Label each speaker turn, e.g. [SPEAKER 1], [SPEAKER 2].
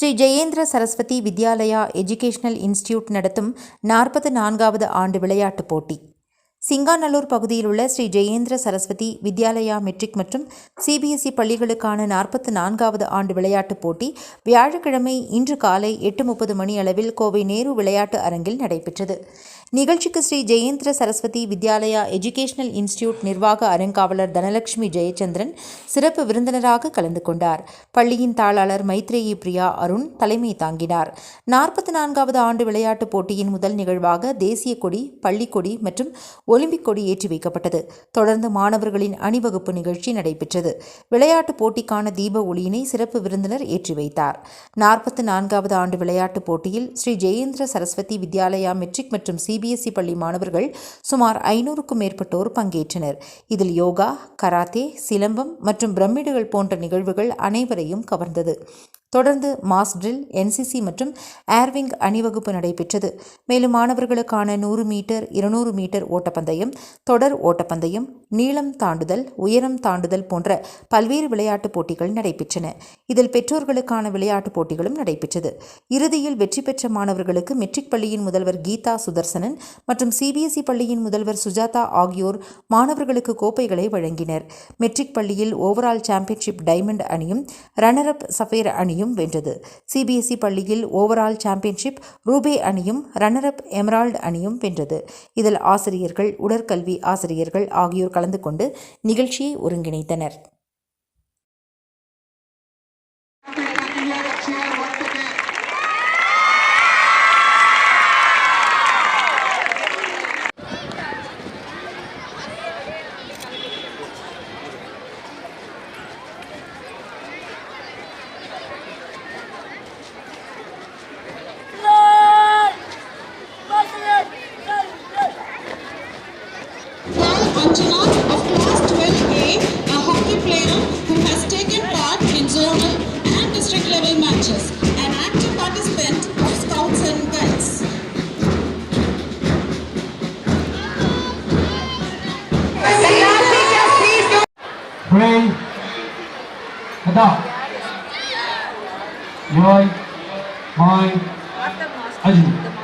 [SPEAKER 1] Sri Jayendra Saraswati Vidyalaya educational institute நடத்தும் நாற்பத்தி நான்காவது ஆண்டு விளையாட்டுப் போட்டி. சிங்காநல்லூர் பகுதியில் உள்ள ஸ்ரீ ஜெயேந்திர சரஸ்வதி வித்யாலயா மெட்ரிக் மற்றும் சிபிஎஸ்இ பள்ளிகளுக்கான நாற்பத்து நான்காவது ஆண்டு விளையாட்டுப் போட்டி வியாழக்கிழமை இன்று காலை எட்டு முப்பது மணி அளவில் கோவை நேரு விளையாட்டு அரங்கில் நடைபெற்றது. நிகழ்ச்சிக்கு ஸ்ரீ ஜெயேந்திர சரஸ்வதி வித்யாலயா எஜுகேஷனல் இன்ஸ்டிடியூட் நிர்வாக அறங்காவலர் தனலட்சுமி ஜெயச்சந்திரன் சிறப்பு விருந்தினராக கலந்து கொண்டார். பள்ளியின் தாளாளர் மைத்ரேயி பிரியா அருண் தலைமை தாங்கினார். நாற்பத்தி நான்காவது ஆண்டு விளையாட்டுப் போட்டியின் முதல் நிகழ்வாக தேசிய கொடி பள்ளிக்கொடி மற்றும் ஒலிம்பிக் கொடி ஏற்றி வைக்கப்பட்டது. தொடர்ந்து மாணவர்களின் அணிவகுப்பு நிகழ்ச்சி நடைபெற்றது. விளையாட்டுப் போட்டிக்கான தீப ஒளியினை சிறப்பு விருந்தினர் ஏற்றி வைத்தார். நாற்பத்தி நான்காவது ஆண்டு விளையாட்டுப் போட்டியில் ஸ்ரீ ஜெயேந்திர சரஸ்வதி வித்யாலயா மெட்ரிக் மற்றும் சிபிஎஸ்இ பள்ளி மாணவர்கள் சுமார் ஐநூறுக்கும் மேற்பட்டோர் பங்கேற்றனர். இதில் யோகா கராத்தே சிலம்பம் மற்றும் பிரமிடுகள் போன்ற நிகழ்வுகள் அனைவரையும் கவர்ந்தது. தொடர்ந்து மாஸ் ட்ரில் என்சிசி மற்றும் ஏர்விங் அணிவகுப்பு நடைபெற்றது. மேலும் மாணவர்களுக்கான நூறு மீட்டர் இருநூறு மீட்டர் ஓட்டப்பந்தயம் தொடர் ஓட்டப்பந்தயம் நீளம் தாண்டுதல் உயரம் தாண்டுதல் போன்ற பல்வேறு விளையாட்டுப் போட்டிகள் நடைபெற்றன. இதில் பெற்றோர்களுக்கான விளையாட்டுப் போட்டிகளும் நடைபெற்றது. இறுதியில் வெற்றி பெற்ற மாணவர்களுக்கு மெட்ரிக் பள்ளியின் முதல்வர் கீதா சுதர்சனன் மற்றும் சிபிஎஸ்இ பள்ளியின் முதல்வர் சுஜாதா ஆகியோர் மாணவர்களுக்கு கோப்பைகளை வழங்கினர். மெட்ரிக் பள்ளியில் ஓவரால் சாம்பியன்ஷிப் டைமண்ட் அணியும் ரன்னர் அப் சஃபேர் அணியும் வென்றது. சிபிஎஸ்இ பள்ளியில் ஓவரால் சாம்பியன்ஷிப் ரூபே அணியும் ரன்னர் அப் எமரால்டு அணியும் வென்றது. இதில் ஆசிரியர்கள் உடற்கல்வி ஆசிரியர்கள் ஆகியோர் கலந்து கொண்டு நிகழ்ச்சியை ஒருங்கிணைத்தனர்.
[SPEAKER 2] Anjana of Class 12A, a hockey player who has taken part in zonal and district level matches, an active participant of Scouts and Guides.
[SPEAKER 3] Pray. Adopt. Your mind. Ajit.